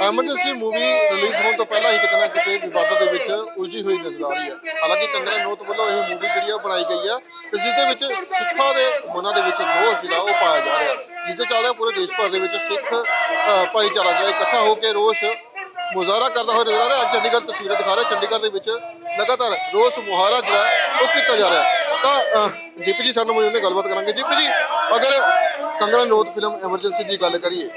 Emergency movie release ਹੋਣ ਤੋਂ ਪਹਿਲਾਂ ਹੀ ਕਿਤੇ ਨਾ ਕਿਤੇ ਵਿਵਾਦਾਂ ਦੇ ਵਿੱਚ ਉਲਝੀ ਹੋਈ ਨਜ਼ਰ ਆ ਰਹੀ ਹੈ। ਹਾਲਾਂਕਿ ਕੰਗਨਾ ਨੋਤ ਵੱਲੋਂ ਇਹ ਮੂਵੀ ਜਿਹੜੀ ਆ ਉਹ ਬਣਾਈ ਗਈ ਆ ਤੇ ਜਿਸ ਦੇ ਵਿੱਚ ਸਿੱਖਾਂ ਦੇ ਮਨਾਂ ਦੇ ਵਿੱਚ ਰੋਸ ਜਿਹੜਾ ਉਹ ਪਾਇਆ ਜਾ ਰਿਹਾ ਜਿਸ ਦੇ ਚੱਲਦੇ ਪੂਰੇ ਦੇਸ਼ ਭਰ ਦੇ ਵਿੱਚ ਸਿੱਖ ਭਾਈਚਾਰਾ ਜਿਹੜਾ ਇਕੱਠਾ ਹੋ ਕੇ ਰੋਸ ਮੁਜ਼ਾਹਰਾ ਕਰਦਾ ਹੋਇਆ ਨਜ਼ਰ ਆ ਰਿਹਾ। ਅੱਜ ਚੰਡੀਗੜ੍ਹ ਤਸਵੀਰਾਂ ਦਿਖਾ ਰਿਹਾ। ਚੰਡੀਗੜ੍ਹ ਦੇ ਵਿੱਚ ਲਗਾਤਾਰ ਰੋਸ ਮੁਹਾਰਾ ਜਿਹੜਾ ਉਹ ਕੀਤਾ ਜਾ ਰਿਹਾ ਤਾਂ ਅ, ਜੀ ਸਾਨੂੰ ਮੌਜੂਦ ਨੇ ਗੱਲਬਾਤ ਕਰਾਂਗੇ। ਦੀਪ ਜੀ ਅਗਰ ਕੰਗਨਾ ਨੋਤ ਫਿਲਮ ਐਮਰਜੈਂਸੀ ਦੀ ਗੱਲ ਕਰੀਏ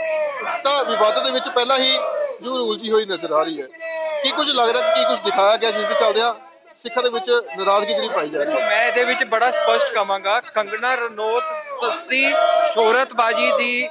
ਤਾਂ ਵਿਵਾਦ ਦੇ ਵਿੱਚ ਪਹਿਲਾਂ ਹੀ ਜੋ ਉਲਝੀ ਹੋਈ ਨਜ਼ਰ ਆ ਰਹੀ ਹੈ। ਕੀ ਕੁਝ ਲੱਗਦਾ ਕੀ ਕੁਝ ਦਿਖਾਇਆ ਗਿਆ ਜਿਸ ਦੇ ਚੱਲਦਿਆਂ ਸਿੱਖਾਂ ਦੇ ਵਿੱਚ ਨਾਰਾਜ਼ਗੀ ਜਿਹੜੀ ਪਾਈ ਜਾ ਰਹੀ ਹੈ? ਮੈਂ ਇਹਦੇ ਵਿੱਚ ਬੜਾ ਸਪਸ਼ਟ ਕਵਾਂਗਾ ਕੰਗਨਾ ਰਣੌਤ ਸਸਤੀ ਸ਼ੋਹਰਤਬਾਜੀ ਦੀ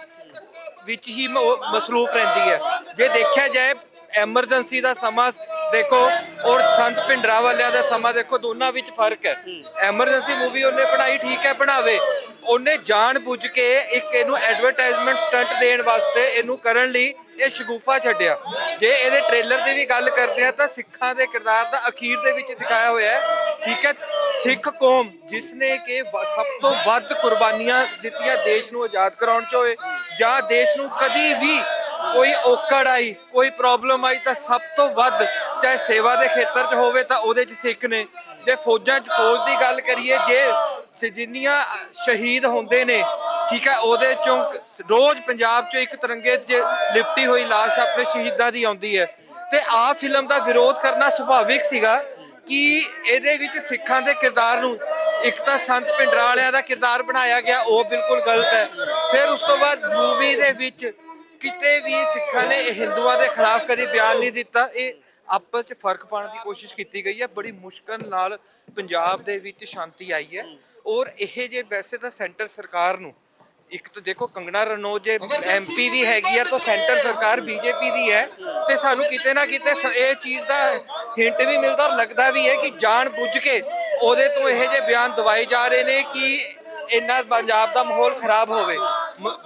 ਵਿੱਚ ਹੀ ਮਸਰੂਫ ਰਹਿੰਦੀ ਹੈ। ਜੇ ਦੇਖਿਆ ਜਾਏ, ਐਮਰਜੈਂਸੀ ਦਾ ਸਮਾਂ ਦੇਖੋ ਔਰ ਸੰਤ ਭਿੰਡਰਾ ਵਾਲਿਆਂ ਦਾ ਸਮਾਂ ਦੇਖੋ, ਦੋਨਾਂ ਵਿੱਚ ਫ਼ਰਕ ਹੈ। ਐਮਰਜੈਂਸੀ ਮੂਵੀ ਉਹਨੇ ਬਣਾਈ, ਠੀਕ ਹੈ, ਬਣਾਵੇ। ਉਹਨੇ ਜਾਣ ਬੁੱਝ ਕੇ ਇੱਕ ਇਹਨੂੰ ਐਡਵਰਟਾਈਜ਼ਮੈਂਟ ਸਟੰਟ ਦੇਣ ਵਾਸਤੇ ਇਹਨੂੰ ਕਰਨ ਲਈ ਇਹ ਸ਼ਗੂਫਾ ਛੱਡਿਆ। ਜੇ ਇਹਦੇ ਟ੍ਰੇਲਰ ਦੀ ਵੀ ਗੱਲ ਕਰਦੇ ਆ ਤਾਂ ਸਿੱਖਾਂ ਦੇ ਕਿਰਦਾਰ ਦਾ ਅਖੀਰ ਦੇ ਵਿੱਚ ਦਿਖਾਇਆ ਹੋਇਆ ਹੈ। ਠੀਕ ਹੈ, ਸਿੱਖ ਕੌਮ ਜਿਸ ਨੇ ਕਿ ਸਭ ਤੋਂ ਵੱਧ ਕੁਰਬਾਨੀਆਂ ਦਿੱਤੀਆਂ ਦੇਸ਼ ਨੂੰ ਆਜ਼ਾਦ ਕਰਾਉਣ ਚ ਹੋਏ, ਜਾਂ ਦੇਸ਼ ਨੂੰ ਕਦੀ ਵੀ ਕੋਈ ਔਕੜ ਆਈ, ਕੋਈ ਪ੍ਰੋਬਲਮ ਆਈ ਤਾਂ ਸਭ ਤੋਂ ਵੱਧ ਚਾਹੇ ਸੇਵਾ ਦੇ ਖੇਤਰ 'ਚ ਹੋਵੇ ਤਾਂ ਉਹਦੇ 'ਚ ਸਿੱਖ ਨੇ। ਜੇ ਫੌਜਾਂ 'ਚ ਫੌਜ ਦੀ ਗੱਲ ਕਰੀਏ, ਜੇ ਜਿੰਨੀਆਂ ਸ਼ਹੀਦ ਹੁੰਦੇ ਨੇ ਠੀਕ ਹੈ, ਉਹਦੇ ਚੋਂ ਰੋਜ਼ ਪੰਜਾਬ 'ਚੋਂ ਇੱਕ ਤਿਰੰਗੇ 'ਚ ਲਿਪਟੀ ਹੋਈ ਲਾਸ਼ ਆਪਣੇ ਸ਼ਹੀਦਾਂ ਦੀ ਆਉਂਦੀ ਹੈ। ਤੇ ਆਹ ਫਿਲਮ ਦਾ ਵਿਰੋਧ ਕਰਨਾ ਸੁਭਾਵਿਕ ਸੀਗਾ ਕਿ ਇਹਦੇ ਵਿੱਚ ਸਿੱਖਾਂ ਦੇ ਕਿਰਦਾਰ ਨੂੰ ਇੱਕ ਤਾਂ ਸੰਤ ਭਿੰਡਰਾਂ ਵਾਲਿਆਂ ਦਾ ਕਿਰਦਾਰ ਬਣਾਇਆ ਗਿਆ, ਉਹ ਬਿਲਕੁਲ ਗਲਤ ਹੈ। ਫਿਰ ਉਸ ਤੋਂ ਬਾਅਦ ਮੂਵੀ ਦੇ ਵਿੱਚ ਕਿਤੇ ਵੀ ਸਿੱਖਾਂ ਨੇ ਹਿੰਦੂਆਂ ਦੇ ਖਿਲਾਫ ਕਦੀ ਬਿਆਨ ਨਹੀਂ ਦਿੱਤਾ, ਇਹ ਆਪਸ 'ਚ ਫ਼ਰਕ ਪਾਉਣ ਦੀ ਕੋਸ਼ਿਸ਼ ਕੀਤੀ ਗਈ ਹੈ। ਬੜੀ ਮੁਸ਼ਕਲ ਨਾਲ ਪੰਜਾਬ ਦੇ ਵਿੱਚ ਸ਼ਾਂਤੀ ਆਈ ਹੈ ਔਰ ਇਹ ਜੇ ਵੈਸੇ ਤਾਂ ਸੈਂਟਰ ਸਰਕਾਰ ਨੂੰ ਇੱਕ ਤਾਂ ਦੇਖੋ ਕੰਗਣਾ ਰਣੌਤ ਜੇ ਐਮਪੀ ਵੀ ਹੈਗੀ ਆ ਤਾਂ ਸੈਂਟਰ ਸਰਕਾਰ ਬੀਜੇਪੀ ਦੀ ਹੈ ਤੇ ਸਾਨੂੰ ਕਿਤੇ ਨਾ ਕਿਤੇ ਇਹ ਚੀਜ਼ ਦਾ ਹਿੰਟ ਵੀ ਮਿਲਦਾ ਔਰ ਲੱਗਦਾ ਵੀ ਹੈ ਕਿ ਜਾਣ ਬੁੱਝ ਕੇ ਉਹਦੇ ਤੋਂ ਇਹ ਜੇ ਬਿਆਨ ਦਵਾਏ ਜਾ ਰਹੇ ਨੇ ਕਿ ਇੰਨਾ ਪੰਜਾਬ ਦਾ ਮਾਹੌਲ ਖਰਾਬ ਹੋਵੇ।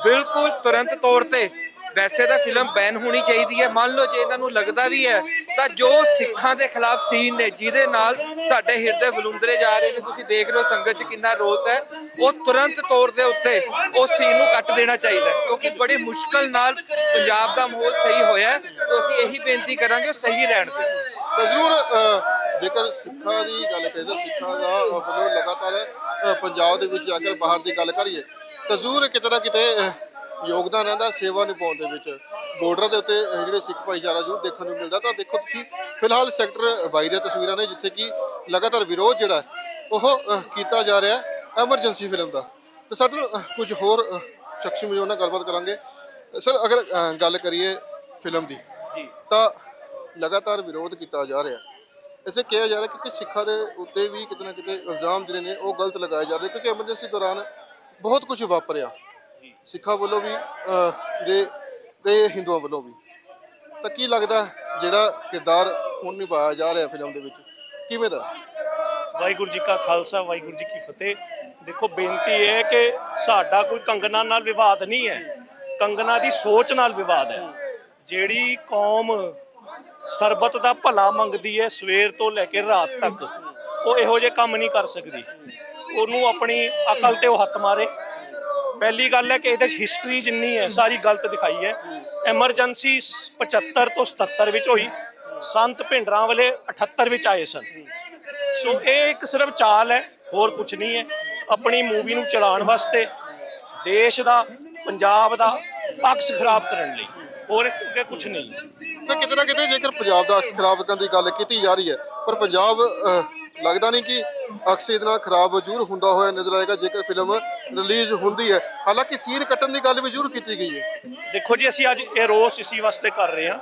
ਬਿਲਕੁਲ ਤੁਰੰਤ ਤੌਰ ਤੇ ਵੈਸੇ ਤਾਂ ਫਿਲਮ ਬੈਨ ਹੋਣੀ ਚਾਹੀਦੀ ਹੈ। ਮੰਨ ਲਓ ਜੇ ਇਹਨਾਂ ਨੂੰ ਲੱਗਦਾ ਵੀ ਹੈ ਤਾਂ ਜੋ ਸਿੱਖਾਂ ਦੇ ਖਿਲਾਫ ਸੀਨ ਨੇ ਜਿਹਦੇ ਨਾਲ ਸਾਡੇ ਹਿਰਦੇ ਬਲੁੰਦਰੇ ਜਾ ਰਹੇ ਨੇ। ਤੁਸੀਂ ਦੇਖ ਰਹੇ ਹੋ ਸੰਗਤ 'ਚ ਕਿੰਨਾ ਰੋਸ ਹੈ। ਉਹ ਤੁਰੰਤ ਤੌਰ ਦੇ ਉੱਤੇ ਉਸ ਸੀਨ ਨੂੰ ਕੱਟ ਦੇਣਾ ਚਾਹੀਦਾ ਹੈ, ਕਿਉਂਕਿ ਬੜੀ ਮੁਸ਼ਕਲ ਨਾਲ ਪੰਜਾਬ ਦਾ ਮਾਹੌਲ ਸਹੀ ਹੋਇਆ ਹੈ। ਤੇ ਅਸੀਂ ਇਹੀ ਬੇਨਤੀ ਕਰਾਂਗੇ ਉਹ ਸਹੀ ਰਹਿਣ ਦੇ। ਤਾਂ ਜ਼ਰੂਰ ਅ, ਜੇਕਰ ਸਿੱਖਾਂ ਦੀ ਗੱਲ ਕਰੀਏ ਤਾਂ ਸਿੱਖਾਂ ਦਾ ਅ, ਵੱਲੋਂ ਲਗਾਤਾਰ ਅ, ਪੰਜਾਬ ਦੇ ਵਿੱਚ ਜਾ ਕੇ ਬਾਹਰ ਦੀ ਗੱਲ ਕਰੀਏ ਤਾਂ ਜ਼ਰੂਰ ਕਿਤੇ ਨਾ ਕਿਤੇ ਅ, ਯੋਗਦਾਨ ਰਹਿੰਦਾ ਸੇਵਾ ਨਿਭਾਉਣ ਦੇ ਵਿੱਚ। ਬਾਰਡਰ ਦੇ ਉੱਤੇ ਜਿਹੜੇ ਸਿੱਖ ਭਾਈਚਾਰਾ ਜ਼ਰੂਰ ਦੇਖਣ ਨੂੰ ਮਿਲਦਾ। ਤਾਂ ਦੇਖੋ ਤੁਸੀਂ ਫਿਲਹਾਲ ਸੈਕਟਰ 22 ਦੀਆਂ ਤਸਵੀਰਾਂ ਨੇ ਜਿੱਥੇ ਕਿ ਲਗਾਤਾਰ ਵਿਰੋਧ ਜਿਹੜਾ ਹੈ, ਉਹ ਕੀਤਾ ਜਾ ਰਿਹਾ ਐਮਰਜੈਂਸੀ ਫਿਲਮ ਦਾ। ਤੇ ਸਾਡੇ ਨਾਲ, ਕੁਝ ਹੋਰ ਸ਼ਖਸੀ ਮੌਜੂਦ ਨਾਲ ਗੱਲਬਾਤ ਕਰਾਂਗੇ। ਸਰ ਅਗਰ ਗੱਲ ਕਰੀਏ ਫਿਲਮ ਦੀ ਜੀ। ਤਾਂ ਲਗਾਤਾਰ ਵਿਰੋਧ ਕੀਤਾ ਜਾ ਰਿਹਾ ਇਸੇ ਕਿਹਾ ਜਾ ਰਿਹਾ ਕਿ ਸਿੱਖਾਂ ਦੇ ਉੱਤੇ ਵੀ ਕਿਤੇ ਨਾ ਕਿਤੇ ਇਲਜ਼ਾਮ ਜਿਹੜੇ ਨੇ ਉਹ ਗਲਤ ਲਗਾਏ ਜਾ ਰਹੇ ਕਿਉਂਕਿ ਐਮਰਜੈਂਸੀ ਦੌਰਾਨ ਬਹੁਤ ਕੁਝ ਵਾਪਰਿਆ। ਸਿੱਖਾਂ ਵੱਲੋਂ ਵੀ ਦੇ ਤੇ ਹਿੰਦੂਆਂ ਵੱਲੋਂ ਵੀ। ਤਾਂ ਕੀ ਲੱਗਦਾ ਜਿਹੜਾ ਕਿਰਦਾਰ ਹੁਣ ਨਿਭਾਇਆ ਜਾ ਰਿਹਾ ਫਿਲਮ ਦੇ ਵਿੱਚ? ਕਿਵੇਂ ਦਾ? ਵਾਹਿਗੁਰੂ ਜੀ ਕਾ ਖਾਲਸਾ, ਵਾਹਿਗੁਰੂ ਜੀ ਕੀ ਫਤਿਹ। ਦੇਖੋ, ਬੇਨਤੀ ਹੈ ਕਿ ਸਾਡਾ ਕੋਈ ਕੰਗਨਾ ਨਾਲ ਵਿਵਾਦ ਨਹੀਂ ਹੈ। ਕੰਗਨਾ ਦੀ ਸੋਚ ਨਾਲ ਵਿਵਾਦ ਹੈ। ਜਿਹੜੀ ਕੌਮ ਸਰਬਤ ਦਾ ਭਲਾ ਮੰਗਦੀ ਹੈ ਸਵੇਰ ਤੋਂ ਲੈ ਕੇ ਰਾਤ ਤੱਕ, ਉਹ ਇਹੋ ਜਿਹੇ ਕੰਮ ਨਹੀਂ ਕਰ ਸਕਦੀ। ਉਹਨੂੰ ਆਪਣੀ ਅਕਲ ਤੇ ਉਹ ਹੱਥ ਮਾਰੇ। ਪਹਿਲੀ ਗੱਲ ਹੈ ਕਿ ਇਹਦੇ 'ਚ ਹਿਸਟਰੀ ਜਿੰਨੀ ਹੈ ਸਾਰੀ ਗਲਤ ਦਿਖਾਈ ਹੈ। ਐਮਰਜੈਂਸੀ 75 ਤੋਂ 77 ਵਿੱਚ ਹੋਈ। ਸੰਤ ਭਿੰਡਰਾਂ ਵਾਲੇ 78 ਵਿੱਚ ਆਏ ਸਨ। ਸੋ ਇਹ ਇੱਕ ਸਿਰਫ ਚਾਲ ਹੈ ਹੋਰ ਕੁਝ ਨਹੀਂ ਹੈ। ਆਪਣੀ ਮੂਵੀ ਨੂੰ ਚਲਾਉਣ ਵਾਸਤੇ ਦੇਸ਼ ਦਾ ਪੰਜਾਬ ਦਾ ਅਕਸ ਖਰਾਬ ਕਰਨ ਲਈ। ਹੋਰ ਇਸ ਤੋਂ ਅੱਗੇ ਕੁਝ ਨਹੀਂ। ਤਾਂ ਕਿਤੇ ਨਾ ਕਿਤੇ ਜੇਕਰ ਪੰਜਾਬ ਦਾ ਅਕਸ ਖਰਾਬ ਕਰਨ ਦੀ ਗੱਲ ਕੀਤੀ ਜਾ ਰਹੀ ਹੈ ਪਰ ਪੰਜਾਬ ਅਹ, ਲੱਗਦਾ ਨਹੀਂ ਕਿ ਅਕਸ ਇਹਦੇ ਨਾਲ ਖਰਾਬ ਜ਼ਰੂਰ ਹੁੰਦਾ ਹੋਇਆ ਨਜ਼ਰ ਆਏਗਾ। ਜੇਕਰ ਫਿਲਮ ਰਿਲੀਜ਼ ਹੁੰਦੀ ਹੈ। ਹਾਲਾਂਕਿ ਸੀਨ ਕੱਟਣ ਦੀ ਗੱਲ ਵੀ ਜ਼ਰੂਰ ਕੀਤੀ ਗਈ ਹੈ। ਦੇਖੋ ਜੀ ਅਸੀਂ ਅੱਜ ਇਹ ਰੋਸ ਇਸੀ ਵਾਸਤੇ ਕਰ ਰਹੇ ਹਾਂ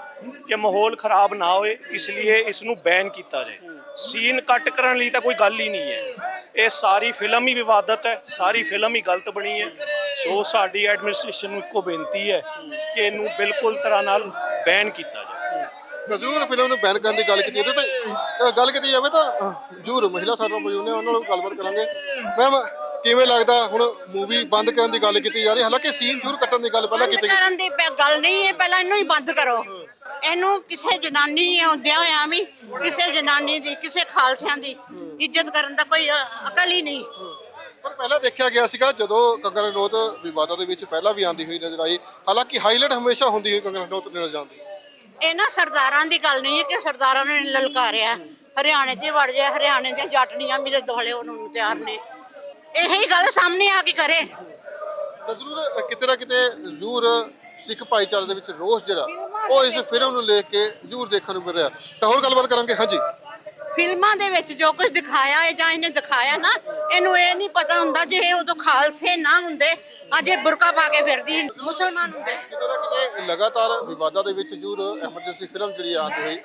ਕਿ ਮਾਹੌਲ ਖਰਾਬ ਨਾ ਹੋਏ ਇਸ ਲਈ ਇਸ ਨੂੰ ਬੈਨ ਕੀਤਾ ਜਾਏ। ਸੀਨ ਕੱਟ ਕਰਨ ਲਈ ਤਾਂ ਕੋਈ ਗੱਲ ਹੀ ਨਹੀਂ ਹੈ। ਇਹ ਸਾਰੀ ਫਿਲਮ ਹੀ ਵਿਵਾਦਤ ਹੈ ਸਾਰੀ ਫਿਲਮ ਹੀ ਗਲਤ ਬਣੀ ਹੈ। ਸੋ ਸਾਡੀ ਐਡਮਿਨਿਸਟ੍ਰੇਸ਼ਨ ਨੂੰ ਇੱਕੋ ਬੇਨਤੀ ਹੈ ਕਿ ਇਹਨੂੰ ਬਿਲਕੁਲ ਤਰ੍ਹਾਂ ਨਾਲ ਬੈਨ ਕੀਤਾ ਜਾਏ। ਤਾਂ ਜ਼ਰੂਰ ਫਿਲਮ ਨੂੰ ਬੈਨ ਕਰਨ ਦੀ ਗੱਲ ਕੀਤੀ ਤੇ ਗੱਲ ਕੀਤੀ ਜਾਵੇ ਤਾਂ ਜ਼ਰੂਰ ਮਹਿਲਾ ਸਾਡੇ ਨਾਲ ਮੌਜੂਦ ਨੇ ਉਹਨਾਂ ਨਾਲ ਗੱਲਬਾਤ ਕਰਾਂਗੇ। ਮੈਮ ਕਿਵੇਂ ਲੱਗਦਾ ਹੁਣ ਮੂਵੀ ਬੰਦ ਕਰਨ ਦੀ ਗੱਲ ਕੀਤੀ ਜਾ ਰਹੀ? ਹਾਲਾਂਕਿ ਸੀਨ ਜ਼ਰੂਰ ਕੱਟਣ ਦੀ ਗੱਲ ਪਹਿਲਾਂ ਕੀਤੀ ਗਈ। ਕਰਨ ਦੀ ਪ- ਗੱਲ ਨਹੀਂ ਹੈ ਪਹਿਲਾਂ ਇਹਨੂੰ ਹੀ ਬੰਦ ਕਰੋ। ਇਹਨੂੰ ਕਿਸੇ ਜਨਾਨੀ ਆਉਂਦਿਆਂ ਹੋਇਆਂ ਵੀ ਕਿਸੇ ਜਨਾਨੀ ਦੀ ਕਿਸੇ ਖਾਲਸਿਆਂ ਦੀ ਇੱਜ਼ਤ ਕਰਨ ਦਾ ਕੋਈ ਅ- ਅਕਲ ਹੀ ਨਹੀਂ। ਪਰ ਪਹਿਲਾਂ ਦੇਖਿਆ ਗਿਆ ਸੀਗਾ ਜਦੋਂ ਕੰਗਨਾ ਰਣੌਤ ਵਿਵਾਦਾਂ ਦੇ ਵਿੱਚ ਪਹਿਲਾਂ ਵੀ ਆਂਦੀ ਹੋਈ ਨਜ਼ਰ ਆਈ ਹਾਲਾਂਕਿ ਹਾਈਲਾਈਟ ਹਮੇਸ਼ਾ ਹੁੰਦੀ ਹੋਈ ਕੰਗਨਾ ਰਣੌਤ ਨਜ਼ਰ ਆਉਂਦੀ ਇਹ ਨਾ ਸਰਦਾਰਾਂ ਦੀ ਗੱਲ ਨਹੀਂ ਹੈ ਕਿ ਸਰਦਾਰਾਂ ਨੇ ਲਲਕਾਰਿਆ। ਹਰਿਆਣੇ 'ਚ ਹੀ ਵੜ ਜਾਏ ਹਰਿਆਣੇ ਦੀਆਂ ਜੱਟਣੀਆਂ ਮੇਰੇ ਦੁਆਲੇ ਉਹਨਾਂ ਤਿਆਰ ਨੇ। ਇਹੀ ਗੱਲ ਸਾਹਮਣੇ ਆ ਕੇ ਕਰੇ। ਜ਼ਰੂਰ ਕਿਤੇ ਨਾ ਕਿਤੇ ਜ਼ਰੂਰ ਸਿੱਖ ਭਾਈਚਾਰੇ ਦੇ ਵਿੱਚ ਰੋਸ ਜਿਹੜਾ ਉਹ ਇਸ ਫਿਲਮ ਨੂੰ ਲੈ ਕੇ ਜ਼ਰੂਰ ਦੇਖਣ ਨੂੰ ਮਿਲ ਰਿਹਾ। ਤਾਂ ਹੋਰ ਗੱਲਬਾਤ ਕਰਾਂਗੇ ਹਾਂਜੀ। ਫਿਲਮਾਂ ਦੇ ਵਿੱਚ ਜੋ ਕੁਝ ਦਿਖਾਇਆ ਹੈ ਜਾਂ ਇਹਨੇ ਦਿਖਾਇਆ ਨਾ ਇਹਨੂੰ ਇਹ ਨਹੀਂ ਪਤਾ ਹੁੰਦਾ ਜੇ ਇਹ ਉਦੋਂ ਖਾਲਸੇ ਨਾ ਹੁੰਦੇ ਅੱਜ ਬੁਰਕਾ ਪਾ ਕੇ ਫਿਰਦੀ ਮੁਸਲਮਾਨ ਹੁੰਦੇ। ਕਿਤੇ ਨਾ ਕਿਤੇ ਲਗਾਤਾਰ ਵਿਵਾਦਾਂ ਦੇ ਵਿੱਚ ਜ਼ਰੂਰ ਐਮਰਜੈਂਸੀ ਫਿਲਮ ਜਿਹੜੀ ਆਉਂਦੀ ਹੋਈ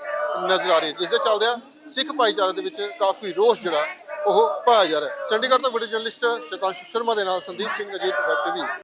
ਨਜ਼ਰ ਆ ਰਹੀ ਜਿਸ ਦੇ ਚੱਲਦਿਆਂ ਸਿੱਖ ਭਾਈਚਾਰੇ ਦੇ ਵਿੱਚ ਕਾਫੀ ਰੋਸ ਜਿਹੜਾ ਉਹ ਪਾਇਆ ਜਾ ਰਿਹਾ ਚੰਡੀਗੜ੍ਹ ਤੋਂ ਵੀਡੀਓ ਜਰਨਲਿਸਟ ਸ਼ਤਾਂਸ਼ੂ ਸ਼ਰਮਾ ਦੇ ਨਾਲ ਸੰਦੀਪ ਸਿੰਘ ਅਜੀਤ ਵੈਬ ਟੀਵੀ